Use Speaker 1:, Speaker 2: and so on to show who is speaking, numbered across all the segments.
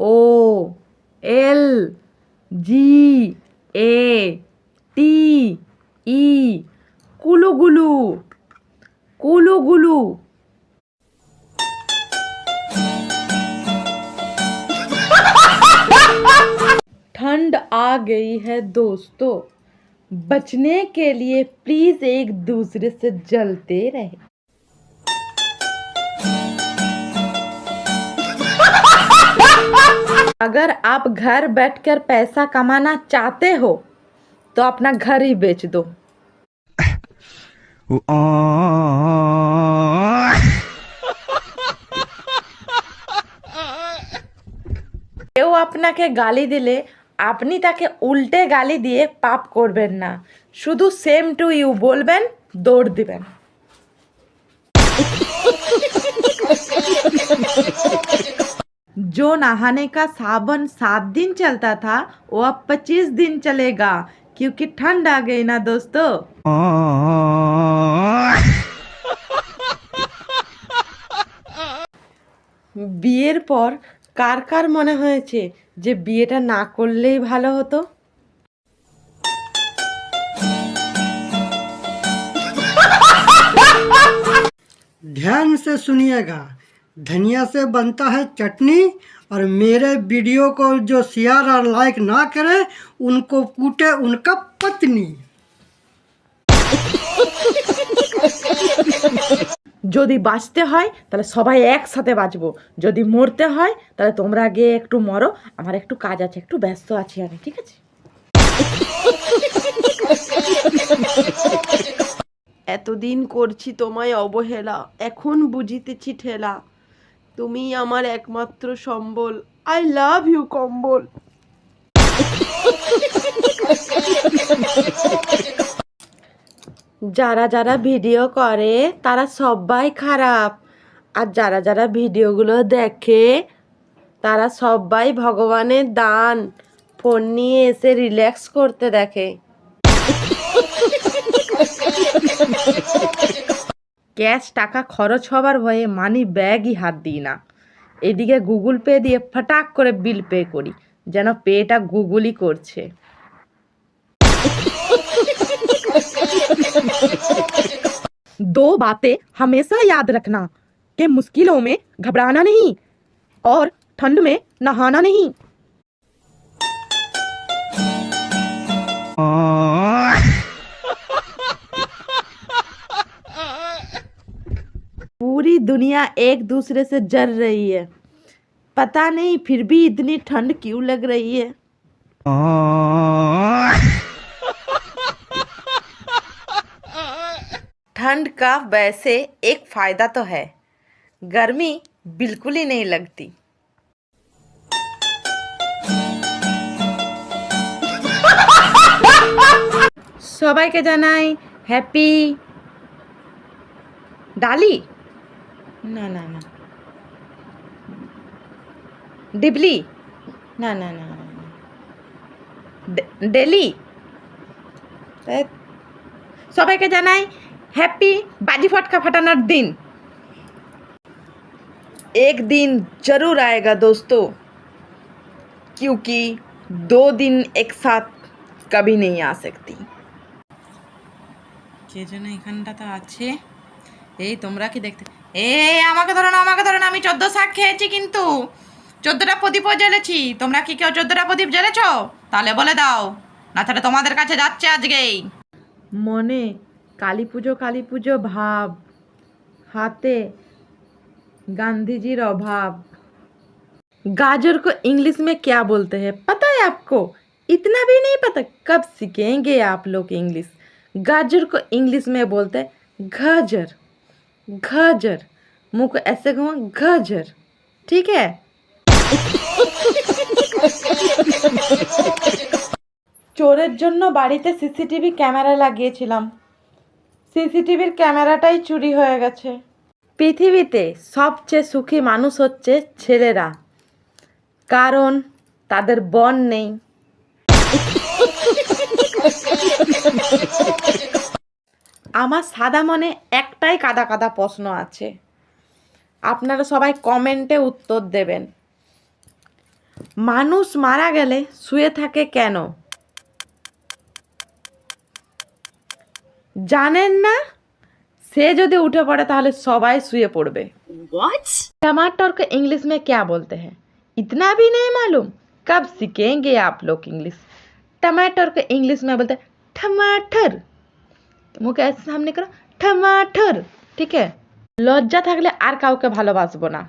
Speaker 1: O L G A T E कुलुगुलु कुलुगुलु ठंड आ गई है दोस्तों। बचने के लिए प्लीज़ एक दूसरे से जलते रहे। अगर आप घर बैठकर पैसा कमाना चाहते हो तो अपना घर ही बेच दो কেউ আপনাকে গালি দিলে আপনি তাকে উল্টে গালি দিয়ে পাপ করবেন না শুধু সেম টু ইউ বলবেন দৌড় দিবেন जो नहाने का साबन सात दिन चलता था वो अब पच्चीस दिन चलेगा क्योंकि ठंड आ गई ना दोस्तों বিয়ের পর কার কার মনে হয়েছে যে বিয়েটা না করলেই ভালো হতো
Speaker 2: ध्यान से सुनिएगा धनिया से बनता है चटनी और मेरे वीडियो को जो शेयर और लाइक ना करे उनको कूटे उनका पत्नी
Speaker 1: যদি বাঁচতে হয় তাহলে সবাই একসাথে বাঁচবো যদি মরতে হয় তাহলে তোমরা গিয়ে একটু মরো আমার একটু কাজ আছে একটু ব্যস্ত আছি আমি ঠিক আছে
Speaker 3: এতদিন করছি তোমায় অবহেলা এখন বুঝিতেছি ঠেলা তুমি আমার একমাত্র সম্বল। আই লাভ ইউ কম্বল।
Speaker 1: যারা যারা ভিডিও করে, তারা সবাই খারাপ। আর যারা যারা ভিডিওগুলো দেখে, তারা সবাই ভগবানের দান। ফোন নিয়ে এসে রিল্যাক্স করতে দেখে। ক্যাশ টাকা খরচ হবার ভয়ে মানি ব্যাগই হাত দিই না এদিকে গুগল পে দিয়ে ফটাক করে বিল পে করি যেন পেটা গুগলই করছে दो बातें हमेशा याद रखना कि मुश्किलों में घबराना नहीं और ठंड में नहाना नहीं दुनिया एक दूसरे से जल रही है पता नहीं फिर भी इतनी ठंड क्यों लग रही है ठंड का वैसे एक फायदा तो है गर्मी बिल्कुल ही नहीं लगती সবাইকে জানাই হ্যাপি ডালি না না না ডিবলি না না না না, না। ডে- ডেলি ধ্যাৎ। সবাইকে জানাই हैप्पी बाजी फटका फटानार दिन एक दिन जरूर आएगा दोस्तों क्योंकि दो दिन एक साथ कभी नहीं आ सकती কে যেন এখানটাতে আছে এই তোমরা কি দেখতে এ আমাকে ধরো না আমাকে ধরো না আমি চোদ্দ শাক খেয়েছি কিন্তু চোদ্দটা প্রদীপও জ্বেলেছি তোমরা কি কেউ চোদ্দটা প্রদীপ জ্বেলেছ তাহলে বলে দাও না তাহলে তোমাদের কাছে যাচ্ছে আজকেই মনে কালী পুজো কালী পুজো ভাব হাতে गांधी अभाव गाजर को इंग्लिश में क्या बोलते हैं पता है आपको इतना भी नहीं पता कब सीखेंगे आप लोग इंग्लिश गाजर को इंग्लिश में बोलते हैं गाजर गाजर मुंह को ऐसे घुमा गाजर ठीक है চোরের জন্য বাড়িতে সিসিটিভি ক্যামেরা লাগিয়েছিলাম সিসিটিভির ক্যামেরাটাই চুরি হয়ে গেছে পৃথিবীতে সবচেয়ে সুখী মানুষ হচ্ছে ছেলেরা কারণ তাদের বন নেই আমার সাদা মনে একটাই কাদা কাদা প্রশ্ন আছে। আপনারা সবাই কমেন্টে উত্তর দেবেন। মানুষ মারা গেলে শুয়ে থাকে কেন? জানেন না? সে যদি উঠে পড়ে তাহলে সবাই শুয়ে পড়বে। টমাটর কে ইংলিশ মে কে বলতে হ্যাঁ ইতনা ভি নেই মালুম। কব সিখেঙ্গে আপ লোক ইংলিশ। টমাটর কে ইংলিশ মে বলতে টমাটর মুখ ऐसे সামনে করো টমাটর ঠিক আছে? লজ্জা থাকলে আর কাউকে ভালোবাসবো না।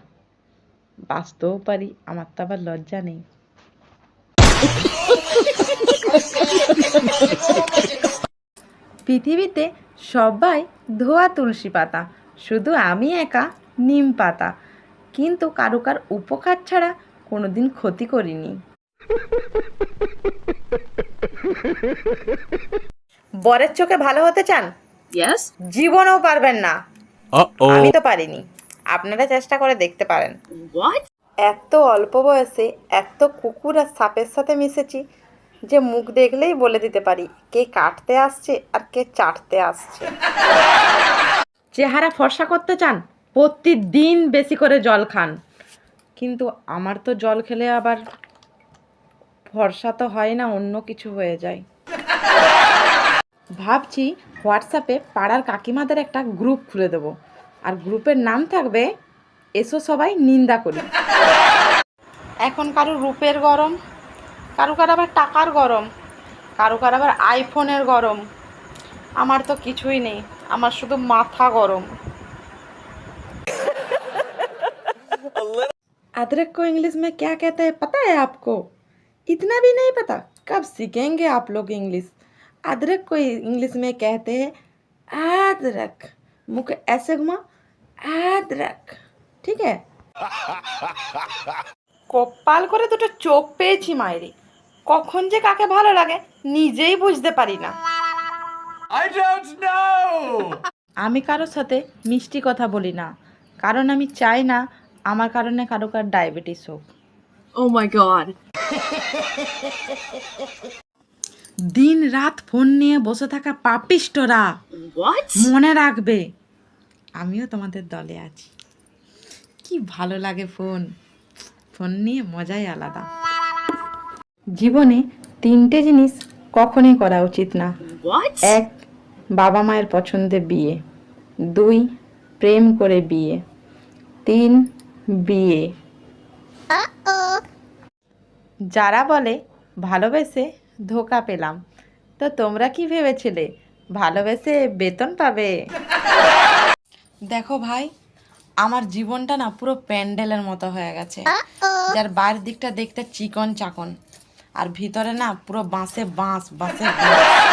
Speaker 1: বাঁচতেও পারি, আমার তো আবার লজ্জা নেই। পৃথিবীতে সবাই ধোয়া তুলসী পাতা, শুধু আমি একা নিম পাতা। কিন্তু কারও কার উপকার ছাড়া কোনোদিন ক্ষতি করিনি। বরের চোখে ভালো হতে চান?
Speaker 4: Yes?
Speaker 1: জীবনেও পারবেন না। আমি তো পারিনি। আপনারা চেষ্টা করে দেখতে পারেন? এত অল্প বয়সে এত কুকুর আর সাপের সাথে মিশেছি যে মুখ দেখলেই বলে দিতে পারি কে কাটতে আসছে আর কে চাটতে আসছে। চেহারা ফর্সা করতে চান প্রতিদিন বেশি করে জল খান। কিন্তু আমার তো জল খেলে আবার ফর্সা তো হয় না অন্য কিছু হয়ে যায়। ভাবছি হোয়াটসঅ্যাপে পাড়ার কাকিমাদের একটা গ্রুপ খুলে দেবো আর গ্রুপের নাম থাকবে এসো সবাই নিন্দা করি এখন কারো রূপের গরম কারো কার আবার টাকার গরম কারো কার আবার আইফোনের গরম আমার তো কিছুই নেই আমার শুধু মাথা গরম अदरक को इंग्लिश में क्या कहते हैं पता है आपको इतना भी नहीं पता कब सीखेंगे आप लोग इंग्लिश अदरक को इंग्लिश में कहते हैं अदरक मुख ऐसे घुमा अदरक ঠিক আছে কপাল করে দুটো চোখ পেয়েছি মায়েরে কখন যে কাকে ভালো লাগে নিজেই বুঝতে পারি না আমি কারোর সাথে মিষ্টি কথা বলি না কারণ আমি চাই না আমার কারণে কারো কার ডায়াবেটিস হোক
Speaker 4: Oh my god.
Speaker 1: দিন রাত ফোন নিয়ে বসে থাকা পাপিষ্টরা? মনে রাখবে আমিও তোমাদের দলে আছি। কি ভালো লাগে ফোন। ফোন নিয়ে মজাই আলাদা। জীবনে তিনটে জিনিস কখনোই করা উচিত না। এক বাবা মায়ের পছন্দে বিয়ে। দুই প্রেম করে বিয়ে। তিন বিয়ে। যারা বলে ভালোবেসে ধোকা পেলাম তো তোমরা কি ভেবেছিলে ভালোবেসে বেতন পাবে দেখো ভাই আমার জীবনটা না পুরো প্যান্ডেলের মতো হয়ে গেছে যার বাইরের দিকটা দেখতে চিকন চাকন আর ভিতরে না পুরো বাঁশে বাঁশ বাঁশে বাঁশ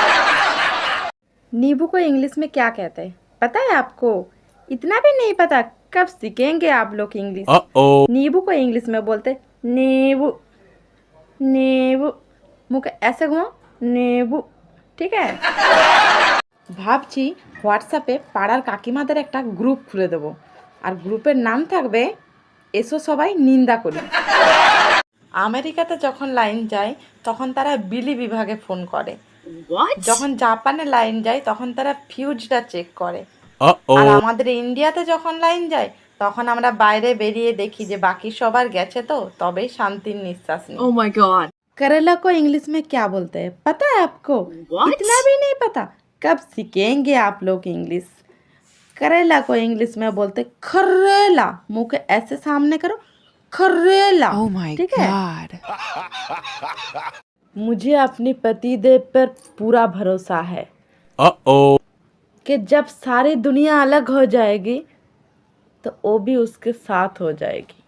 Speaker 1: नींबू को इंग्लिश में क्या कहते हैं पता है आपको इतना भी नहीं पता कब सीखेंगे आप लोग इंग्लिश
Speaker 5: Uh-oh.
Speaker 1: नींबू को इंग्लिश में बोलते नींबू नींबू মুখে এসে গো নেবু। ঠিক আছে? ভাবছি হোয়াটসঅ্যাপে পাড়ার কাকিমাদের একটা গ্রুপ খুলে দেব। আর গ্রুপের নাম থাকবে এসো সবাই নিন্দা করি। আমেরিকাতে যখন লাইন যায় তখন তারা বিলি বিভাগে ফোন করে। যখন জাপানে লাইন যায় তখন তারা ফিউজটা চেক করে। আর আমাদের ইন্ডিয়াতে যখন লাইন যায় তখন আমরা বাইরে বেরিয়ে দেখি যে বাকি সবার গেছে তো তবেই শান্তির নিঃশ্বাস নেই।
Speaker 4: ও মাই গড
Speaker 1: करेला को इंग्लिश में क्या बोलते हैं? पता है आपको?
Speaker 4: What?
Speaker 1: इतना भी नहीं पता। कब सीखेंगे आप लोग इंग्लिश? करेला को इंग्लिश में बोलते खरेला। मुँह के ऐसे सामने करो खरेला।
Speaker 6: Oh my
Speaker 1: ठीक है?
Speaker 6: God.
Speaker 1: मुझे अपनी पतिदेव पर पूरा भरोसा है
Speaker 5: Uh-oh.
Speaker 1: कि जब सारी दुनिया अलग हो जाएगी तो वो भी उसके साथ हो जाएगी।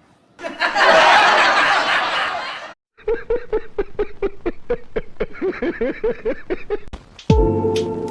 Speaker 1: 嘿嘿嘿嘿嘿嘿嘿嘿